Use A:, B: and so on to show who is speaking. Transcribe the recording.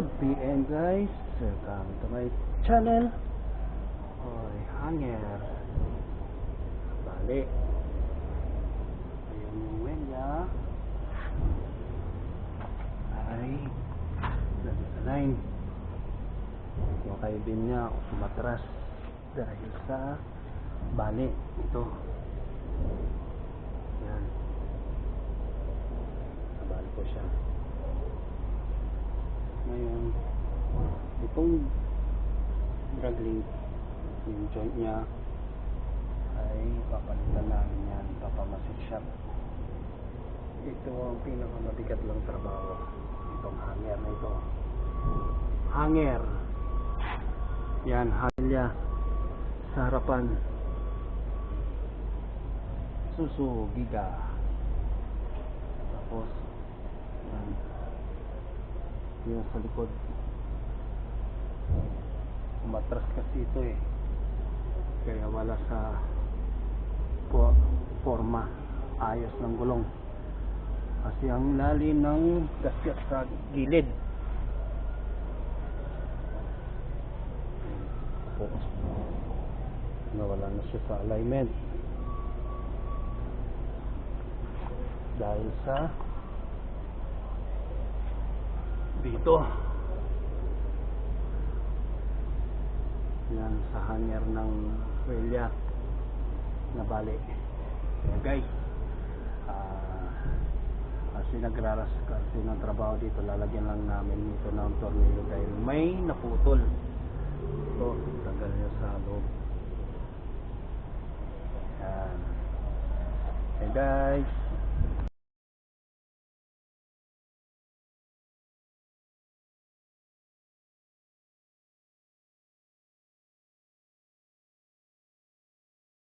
A: Good PM guys. Welcome to my channel. Oy, hanger. Bali. Ayan yung wenya. Ay, lagi sa line. Yung kaibin niya umatras dahil sa bali. Ito. Yan. Nabali ko siya. Ngayon, itong drag link, yung joint niya, ay papalitan namin yan, papamasid shop. Ito ang pinakamabigat lang trabaho. Itong hanger na ito. Hanger. Yan, halya. Sa harapan. Suso, giga. Tapos, yan yung sa likod umatras kasi ito eh. Kaya wala sa po, forma. Ayos ng gulong. Kasi ang lalim ng gasket sa gilid. Focus nawala na siya sa alignment. Dahil sa dito yan sa hanger ng welya na bali. Kaya guys. Ah kasi nagraras kasi ng trabaho dito lalagyan lang namin dito ng tornilyo dahil may naputol. Ito tagal niya sa loob. Yan okay guys